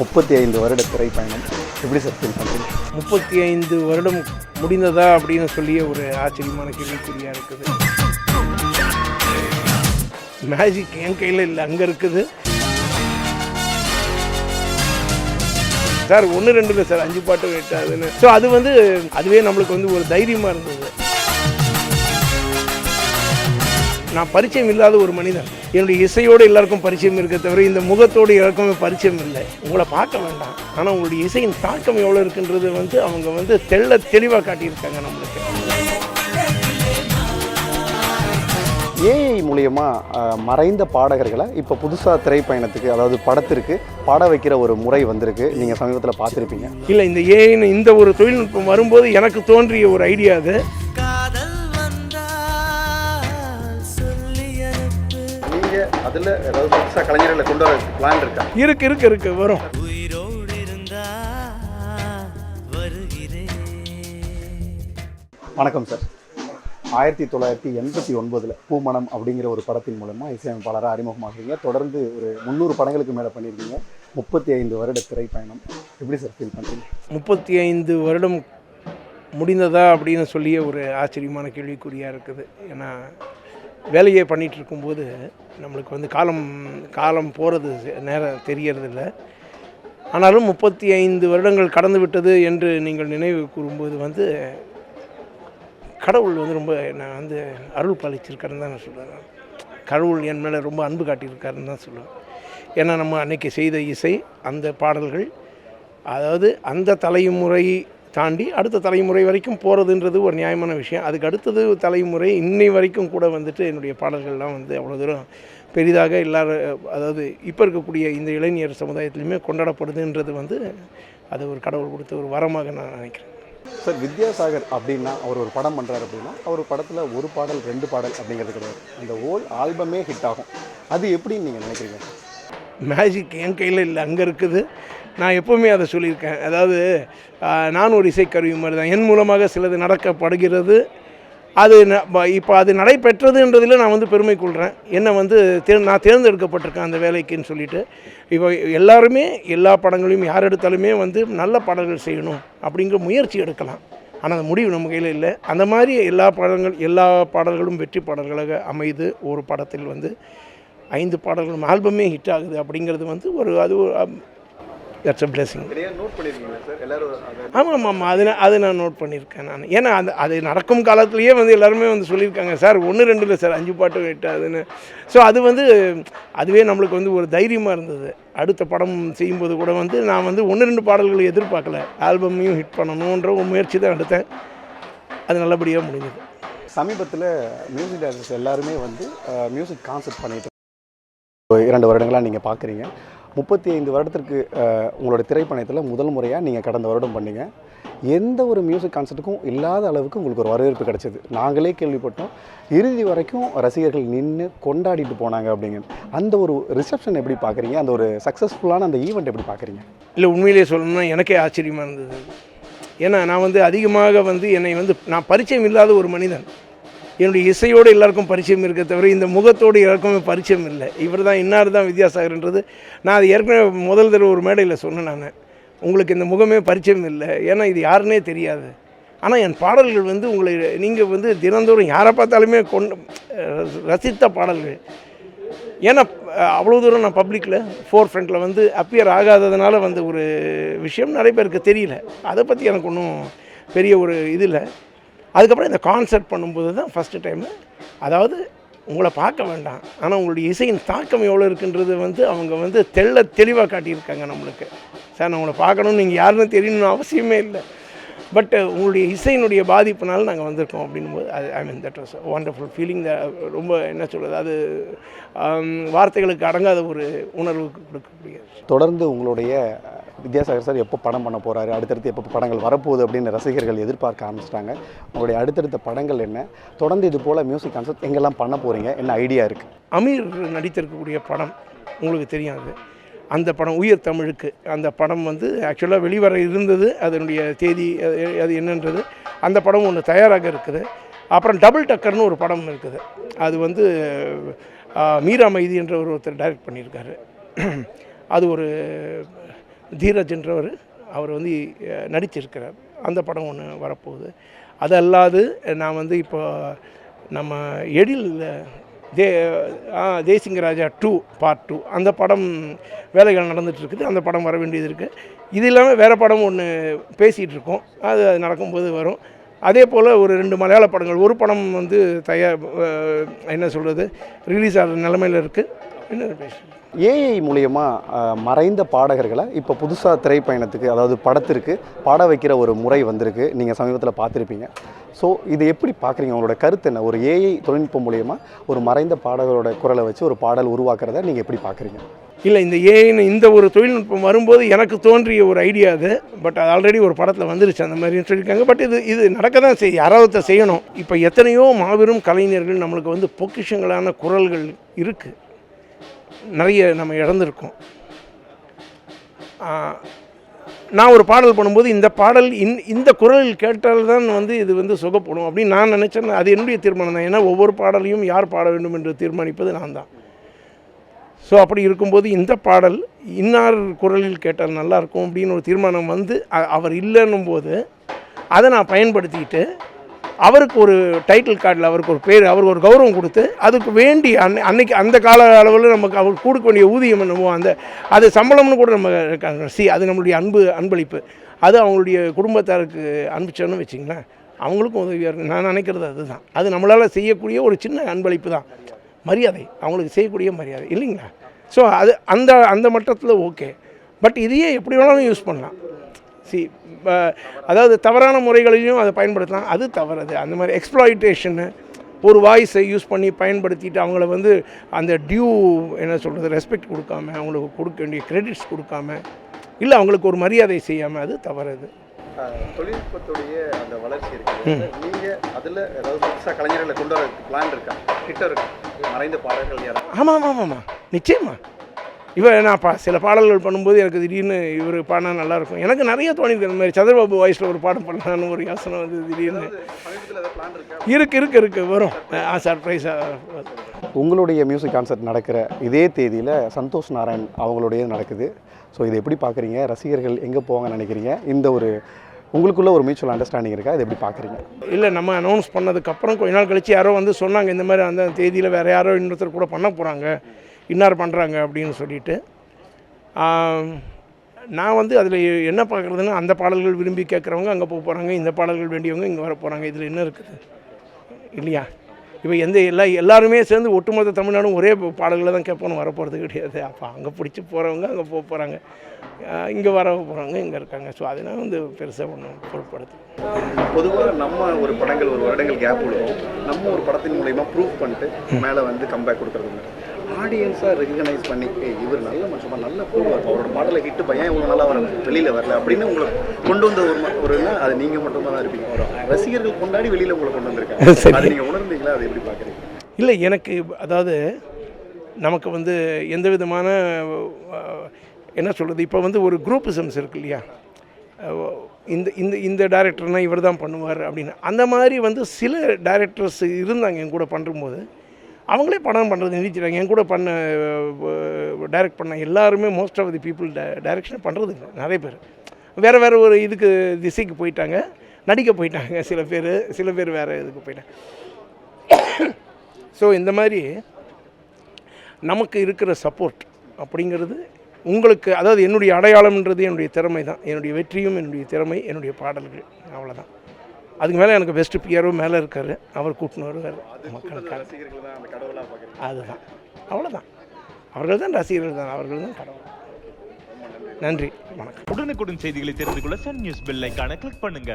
முப்பத்தி ஐந்து வருட திரைப்பயணம். எப்படி சார் ஃபீல் பண்ணுறீங்க முப்பத்தி ஐந்து வருடம் முடிந்ததா அப்படின்னு சொல்லிய ஒரு ஆச்சரியமான கேள்விக்குறியாக இருக்குது. மேஜிக் என் கையில் இல்லை அங்கே இருக்குது. சார் ஒன்று ரெண்டு இல்லை சார் அஞ்சு பாட்டு எட்டாதுன்னு ஸோ அது வந்து அதுவே நம்மளுக்கு வந்து ஒரு தைரியமாக இருந்தது. நான் பரிச்சயம் இல்லாத ஒரு மனிதன். என்னுடைய இசையோடு எல்லாருக்கும் பரிச்சயம் இருக்க தவிர இந்த முகத்தோடு எல்லாருக்குமே பரிச்சயம் இல்லை. உங்களை பார்க்க வேண்டாம். ஆனால் உங்களுடைய இசையின் தாக்கம் எவ்வளோ இருக்குன்றது வந்து அவங்க வந்து தெள்ள தெளிவாக காட்டியிருக்காங்க நம்மளுக்கு. ஏஐ மூலியமா அஹ், மறைந்த பாடகர்களை இப்போ புதுசாக திரைப்பயணத்துக்கு அதாவது படத்திற்கு பாட வைக்கிற ஒரு முறை வந்திருக்கு. நீங்கள் சமீபத்தில் பார்த்துருப்பீங்க. இல்லை இந்த ஏன்னு இந்த ஒரு தொழில்நுட்பம் வரும்போது எனக்கு தோன்றிய ஒரு ஐடியா அது. அதில் ஏதாவது புதுசாக கலைஞர்களை கொண்டு வர பிளான் இருக்கா? இருக்கு இருக்கு இருக்கு. வரும். உயிரோடு இருந்தா வருகிறேன். வணக்கம் சார் ஆயிரத்தி தொள்ளாயிரத்தி எண்பத்தி ஒன்பதில் பூமணம் அப்படிங்கிற ஒரு படத்தின் மூலமாக இசையமைப்பாளராக அறிமுகமாகிறீங்க தொடர்ந்து ஒரு முந்நூறு படங்களுக்கு மேலே பண்ணியிருக்கீங்க. முப்பத்தி ஐந்து வருட திரைப்பயணம். எப்படி சார் ஃபீல் பண்ணுறீங்க முப்பத்தி ஐந்து வருடம் முடிந்ததா அப்படின்னு சொல்லிய ஒரு ஆச்சரியமான கேள்விக்குறியாக இருக்குது. ஏன்னா வேலையை பண்ணிகிட்டு இருக்கும்போது நம்மளுக்கு வந்து காலம் காலம் போகிறது நேரம் தெரியறதில்ல. ஆனாலும் முப்பத்தி ஐந்து வருடங்கள் கடந்து விட்டது என்று நீங்கள் நினைவு கூறும்போது வந்து கடவுள் வந்து ரொம்ப நான் வந்து அருள் பாலிச்சிருக்காருன்னு தான் நான் சொல்லுவேன். கடவுள் என் மேலே ரொம்ப அன்பு காட்டியிருக்காருன்னு தான் சொல்லுவேன். ஏன்னா நம்ம அன்னைக்கு செய்த இசை அந்த பாடல்கள் அதாவது அந்த தலைமுறை தாண்டி அடுத்த தலைமுறை வரைக்கும் போகிறதுன்றது ஒரு நியாயமான விஷயம். அதுக்கு அடுத்தது தலைமுறை இன்னை வரைக்கும் கூட வந்துட்டு என்னுடைய பாடல்கள்லாம் வந்து அவ்வளோ தூரம் பெரிதாக எல்லார அதாவது இப்போ இருக்கக்கூடிய இந்த இளைஞர் சமுதாயத்துலையுமே கொண்டாடப்படுதுன்றது வந்து அது ஒரு கடவுள் கொடுத்த ஒரு வரமாக நான் நினைக்கிறேன். சார் வித்யாசாகர் அப்படின்னா அவர் ஒரு படம் பண்ணுறாரு அப்படின்னா அவர் படத்தில் ஒரு பாடல் ரெண்டு பாடல் அப்படிங்கிறது கிடையாது. அந்த ஹோல் ஆல்பமே ஹிட் ஆகும். அது எப்படின்னு நீங்கள் நினைக்கிறீங்க? மேஜிக் என் கையில் இல்லை அங்கே இருக்குது. நான் எப்போவுமே அதை சொல்லியிருக்கேன். அதாவது நான் ஒரு இசைக்கருவி மாதிரி தான். என் மூலமாக சிலது நடக்கப்படுகிறது. அது இப்போ அது நடைபெற்றதுன்றதில் நான் வந்து பெருமை கொள்கிறேன் என்னை வந்து தேர் நான் தேர்ந்தெடுக்கப்பட்டிருக்கேன் அந்த வேலைக்குன்னு சொல்லிட்டு. இப்போ எல்லாருமே எல்லா படங்களையும் யார் எடுத்தாலுமே வந்து நல்ல பாடல்கள் செய்யணும் அப்படிங்கிற முயற்சி எடுக்கலாம். ஆனால் அந்த முடிவு நம்ம கையில் இல்லை. அந்த மாதிரி எல்லா படங்கள் எல்லா பாடல்களும் வெற்றி பாடல்களாக அமைது. ஒரு படத்தில் வந்து ஐந்து பாடல்களும் ஆல்பமே ஹிட் ஆகுது அப்படிங்கிறது வந்து ஒரு அது தட்ஸ் அ பிளெஸிங் நோட் பண்ணியிருக்கீங்க சார்? எல்லாரும் ஆமாம் ஆமாம் அது நான் அதை நான் நோட் பண்ணியிருக்கேன் நான். ஏன்னா அந்த அது நடக்கும் காலத்துலேயே வந்து எல்லாருமே வந்து சொல்லியிருக்காங்க சார் ஒன்று ரெண்டு இல்லை சார். அஞ்சு பாட்டு வெட்டாதுன்னு ஸோ அது வந்து அதுவே நம்மளுக்கு வந்து ஒரு தைரியமாக இருந்தது. அடுத்த படம் செய்யும்போது கூட வந்து நான் வந்து ஒன்று ரெண்டு பாடல்களை எதிர்பார்க்கல. ஆல்பமையும் ஹிட் பண்ணணுன்ற ஒரு முயற்சி தான் எடுத்தேன். அது நல்லபடியாக முடிஞ்சது. சமீபத்தில் மியூசிக் டைரக்டர்ஸ் எல்லாருமே வந்து மியூசிக் கான்செப்ட் பண்ணிட்டு. இரண்டு வருடங்களாக நீங்கள் பார்க்குறீங்க முப்பத்தி ஐந்து வருடத்திற்கு உங்களோட திரைப்பணத்தில் முதல் முறையாக நீங்கள் கடந்த வருடம் பண்ணீங்க. எந்த ஒரு மியூசிக் கான்சர்ட்டுக்கும் இல்லாத அளவுக்கு உங்களுக்கு ஒரு வரவேற்பு கிடைச்சது. நாங்களே கேள்விப்பட்டோம். இறுதி வரைக்கும் ரசிகர்கள் நின்று கொண்டாடிட்டு போனாங்க அப்படிங்க. அந்த ஒரு ரிசப்ஷன் எப்படி பார்க்குறீங்க? அந்த ஒரு சக்ஸஸ்ஃபுல்லான அந்த ஈவெண்ட் எப்படி பார்க்குறீங்க? இல்லை உண்மையிலேயே சொல்லணும்னா எனக்கே ஆச்சரியமாக இருந்தது. ஏன்னா நான் வந்து அதிகமாக வந்து என்னை வந்து நான் பரிச்சயம் இல்லாத ஒரு மனிதன். என்னுடைய இசையோடு எல்லாருக்கும் பரிச்சயம் இருக்க தவிர இந்த முகத்தோடு எல்லாருக்குமே பரிச்சயம் இல்லை. இவர் தான் இன்னார் தான் வித்யாசாகர்ன்றது நான் அது ஏற்கனவே முதல் தடவை ஒரு மேடையில் சொன்னேன் நான். உங்களுக்கு இந்த முகமே பரிச்சயம் இல்லை. ஏன்னா இது யாருன்னே தெரியாது. ஆனால் என் பாடல்கள் வந்து உங்களை நீங்கள் வந்து தினந்தோறும் யாரை பார்த்தாலுமே கொண்டு ரசித்த பாடல்கள். ஏன்னா அவ்வளோ தூரம் நான் பப்ளிக்கில் ஃபோர் ஃப்ரண்ட்டில் வந்து அப்பியர் ஆகாததுனால வந்த ஒரு விஷயம் நிறைய பேருக்கு தெரியல. அதை பற்றி எனக்கு ஒன்றும் பெரிய ஒரு இது இல்லை. அதுக்கப்புறம் இந்த கான்சர்ட் பண்ணும்போது தான் ஃபஸ்ட்டு டைமு அதாவது உங்களை பார்க்க வேண்டாம். ஆனால் உங்களுடைய இசையின் தாக்கம் எவ்வளோ இருக்குன்றது வந்து அவங்க வந்து தெள்ள தெளிவாக காட்டியிருக்காங்க நம்மளுக்கு. சார் நான் உங்களை பார்க்கணும்னு நீங்கள் யாருன்னு தெரியணும்னு அவசியமே இல்லை. பட் உங்களுடைய இசையினுடைய பாதிப்புனால நாங்கள் வந்திருக்கோம் அப்படின்போது அது I mean that was wonderful feeling ரொம்ப என்ன சொல்கிறது அது வார்த்தைகளுக்கு அடங்காத ஒரு உணர்வுக்கு கொடுக்கக்கூடிய தொடர்ந்து உங்களுடைய வித்யாசாகர் சார் எப்போ படம் பண்ண போகிறாரு அடுத்தடுத்து எப்போ படங்கள் வரப்போகுது அப்படின்னு ரசிகர்கள் எதிர்பார்க்க ஆரம்பிச்சிட்டாங்க. உங்களுடைய அடுத்தடுத்த படங்கள் என்ன? தொடர்ந்து இது போல் மியூசிக் கான்சர்ட் எங்கெல்லாம் பண்ண போகிறீங்க என்ன ஐடியா இருக்குது அமீர் நடித்திருக்கக்கூடிய படம் உங்களுக்கு தெரியாது. அந்த படம் உயிர் தமிழுக்கு அந்த படம் வந்து ஆக்சுவலாக வெளிவர இருந்தது அதனுடைய தேதி அது என்னன்றது அந்த படம் ஒன்று தயாராக இருக்குது. அப்புறம் டபுள் டக்கர்னு ஒரு படம் இருக்குது. அது வந்து மீரா மைதி என்ற ஒரு ஒருத்தர் டைரக்ட் பண்ணியிருக்காரு. அது ஒரு தீரஜ்ன்றவர் அவர் வந்து நடிச்சிருக்கிறார். அந்த படம் ஒன்று வரப்போகுது. அது அல்லாது நான் வந்து இப்போ நம்ம எழில் தே தேசிங்க தேசிங்கராஜா டூ பார்ட் டூ அந்த படம் வேலைகள் நடந்துகிட்ருக்குது. இருக்குது அந்த படம் வர வேண்டியது இருக்குது இது இல்லாமல் வேறு படம் ஒன்று பேசிகிட்டு இருக்கோம் அது அது நடக்கும்போது வரும். அதே போல் ஒரு ரெண்டு மலையாள படங்கள். ஒரு படம் வந்து தயார் என்ன சொல்கிறது ரிலீஸ் ஆகிற நிலமையில் இருக்குது இன்னொரு பேசுகிறேன் ஏஐ மூலயமா மறைந்த பாடகர்களை இப்போ புதுசாக திரைப்பயணத்துக்கு அதாவது படத்திற்கு பாட வைக்கிற ஒரு முறை வந்திருக்கு. நீங்கள் சமீபத்தில் பார்த்துருப்பீங்க. ஸோ இது எப்படி பார்க்குறீங்க? உங்களோட கருத்து என்ன? ஒரு ஏஐ தொழில்நுட்பம் மூலயமா ஒரு மறைந்த பாடகரோட குரலை வச்சு ஒரு பாடல் உருவாக்குறத நீங்கள் எப்படி பார்க்குறீங்க? இல்லை இந்த ஏஐன்னு இந்த ஒரு தொழில்நுட்பம் வரும்போது எனக்கு தோன்றிய ஒரு ஐடியா அது. பட் அது ஆல்ரெடி ஒரு படத்தில் வந்துருச்சு. அந்த மாதிரின்னு சொல்லியிருக்காங்க பட் இது இது நடக்க தான் செய்ய யாராவது செய்யணும். இப்போ எத்தனையோ மாபெரும் கலைஞர்கள் நம்மளுக்கு வந்து பொக்கிஷங்களான குரல்கள் இருக்குது நிறைய நம்ம இழந்திருக்கோம். நான் ஒரு பாடல் பண்ணும்போது இந்த பாடல் இந் இந்த குரலில் கேட்டால்தான் வந்து இது வந்து சுகப்படும் அப்படின்னு நான் நினச்சேன். அது என்னுடைய தீர்மானம் தான். ஏன்னா ஒவ்வொரு பாடலையும் யார் பாட வேண்டும் என்று தீர்மானிப்பது நான் தான். ஸோ அப்படி இருக்கும்போது இந்த பாடல் இன்னார் குரலில் கேட்டால் நல்லாயிருக்கும் அப்படின்னு ஒரு தீர்மானம் வந்து அவர் இல்லைன்னும் போது அதை நான் பயன்படுத்திக்கிட்டு அவருக்கு ஒரு டைட்டில் கார்டில் அவருக்கு ஒரு பேர் அவருக்கு ஒரு கௌரவம் கொடுத்து அதுக்கு வேண்டி அன்னை அன்னைக்கு அந்த கால அளவில் நமக்கு அவருக்கு கொடுக்க வேண்டிய ஊதியம் என்னமோ அந்த அது சம்பளம்னு கூட நம்ம சி அது நம்மளுடைய அன்பு அன்பளிப்பு. அது அவங்களுடைய குடும்பத்தாருக்கு அனுப்பிச்சோன்னு வச்சிங்களேன் அவங்களுக்கும் உதவியாக இருக்கும் நான் நினைக்கிறது அதுதான். அது நம்மளால் செய்யக்கூடிய ஒரு சின்ன அன்பளிப்பு தான். மரியாதை. அவங்களுக்கு செய்யக்கூடிய மரியாதை. இல்லைங்களா? ஸோ அது அந்த அந்த மட்டத்தில் ஓகே பட் இதையே எப்படி வேணாலும் யூஸ் பண்ணலாம். சி அதாவது தவறான முறைகளிலையும் அதை பயன்படுத்தலாம். அது தவறது. அந்த மாதிரி எக்ஸ்ப்ளாய்டேஷனு ஒரு வாய்ஸை யூஸ் பண்ணி பயன்படுத்திட்டு அவங்கள வந்து அந்த டியூ என்ன சொல்கிறது ரெஸ்பெக்ட் கொடுக்காம அவங்களுக்கு கொடுக்க வேண்டிய கிரெடிட்ஸ் கொடுக்காம இல்லை அவங்களுக்கு ஒரு மரியாதை செய்யாமல் அது தவறது. தொழில்நுட்பத்துடைய அந்த வளர்ச்சி இருக்கு நீங்கள் அதில் ஏதாவது புதுசாக கலைஞர்களை கொண்டு வர பிளான் இருக்கா? கிட்ட இருக்கா? மறைந்த பாடல்கள் யாராவது? ஆமாம் ஆமாம் ஆமாம் நிச்சயமா. இவ நான் பா சில பாடல்கள் பண்ணும்போது எனக்கு திடீர்னு இவர் பாடினா நல்லாயிருக்கும். எனக்கு நிறைய தோணிருக்கு இந்த மாதிரி. சந்திரபாபு வாய்ஸில் ஒரு பாடம் பண்ணலான்னு ஒரு யோசனை வந்து திடீர்னு. இருக்கா? இருக்கு இருக்கு இருக்கு. வரும். ஆ சர்ப்ரைஸாக உங்களுடைய மியூசிக் கான்சர்ட் நடக்கிற இதே தேதியில் சந்தோஷ் நாராயண் அவங்களுடைய நடக்குது. ஸோ இதை எப்படி பார்க்குறீங்க? ரசிகர்கள் எங்கே போவாங்கன்னு நினைக்கிறீங்க? இந்த ஒரு உங்களுக்குள்ள ஒரு மியூச்சுவல் அண்டர்ஸ்டாண்டிங் இருக்கா? இதை எப்படி பார்க்குறீங்க? இல்லை நம்ம அனௌன்ஸ் பண்ணதுக்கப்புறம் கொஞ்ச நாள் கழிச்சு யாரோ வந்து சொன்னாங்க இந்த மாதிரி அந்த தேதியில் வேறு யாரோ இன்னொருத்தர் கூட பண்ண போகிறாங்க இன்னார் பண்ணுறாங்க அப்படின்னு சொல்லிட்டு நான் வந்து அதில் என்ன பார்க்குறதுன்னா அந்த பாடல்கள் விரும்பி கேட்குறவங்க அங்கே போக போகிறாங்க இந்த பாடல்கள் வேண்டியவங்க இங்கே வர போகிறாங்க இதில் என்ன இருக்குது? இல்லையா? இப்போ எந்த எல்லா எல்லாருமே சேர்ந்து ஒட்டுமொத்த தமிழ்நாடும் ஒரே பாடல்களை தான் கேட்போன்னு வர போகிறது கிடையாது. அப்போ அங்கே பிடிச்சி போகிறவங்க அங்கே போக போகிறாங்க. இங்கே வர போகிறவங்க இங்கே இருக்காங்க. ஸோ அதனால் வந்து பெருசாக ஒன்றும் பொருட்படுத்து பொதுவாக நம்ம ஒரு படங்கள் ஒரு வருடங்கள் கேப் விடுவோம். நம்ம ஒரு படத்தின் மூலயமா ப்ரூவ் பண்ணிட்டு மேலே வந்து கம்பேக் கொடுக்குறது ஆடியன்ஸாக ரெகனைஸ் பண்ணி ஏய் இவர் நல்ல மனுஷமா நல்ல போடுவார் அவரோட பாடலை ஹிட்டு பையன் இவ்வளோ நல்லா வர வெளியில் வரல? அப்படின்னு உங்களை கொண்டு வந்த ஒரு ஒருன்னா அது நீங்கள் மட்டும்தான் தான் இருப்பீங்க. ஒரு ரசிகர்கள் கொண்டாடி வெளியில் உங்களை கொண்டு வந்திருக்காங்க. அது நீங்கள் உணர்ந்தீங்களா? அதை எப்படி பார்க்குறீங்க? இல்லை எனக்கு அதாவது நமக்கு வந்து எந்த விதமான என்ன சொல்கிறது இப்போ வந்து ஒரு குரூப்பிசம்ஸ் இருக்கு இல்லையா? இந்த இந்த இந்த டேரக்டர்னால் இவர் தான் பண்ணுவார் அப்படின்னு. அந்த மாதிரி வந்து சில டேரக்டர்ஸ் இருந்தாங்க என் கூட பண்ணும்போது. அவங்களே படம் பண்ணுறது நிறுத்திட்டாங்க என் கூட பண்ண டைரக்ட் பண்ண எல்லாருமே most of the people direction பண்ணுறது நிறைய பேர். வேறு வேறு ஒரு இதுக்கு திசைக்கு போயிட்டாங்க. நடிக்க போயிட்டாங்க. சில பேர் சில பேர் வேறு இதுக்கு போயிட்டாங்க. ஸோ இந்த மாதிரி நமக்கு இருக்கிற சப்போர்ட் அப்படிங்கிறது உங்களுக்கு அதாவது என்னுடைய அடையாளம்ன்றது என்னுடைய திறமை தான் என்னுடைய வெற்றியும் என்னுடைய திறமை என்னுடைய பாடல்கள். அவ்வளோதான் அதுக்கு மேலே எனக்கு பெஸ்ட்டு பிஆரோ மேலே இருக்கார். அவர் கூட்டின்னு வருவார். மக்களுக்காக. அதுதான். அவ்வளோதான் அவர்கள் தான் ரசிகர்கள் தான். அவர்கள் தான் கடவுள். நன்றி. வணக்கம். உடனுக்குடன் செய்திகளை தெரிந்து கொள்ள சன் நியூஸ் பெல் ஐகானை கிளிக் பண்ணுங்க.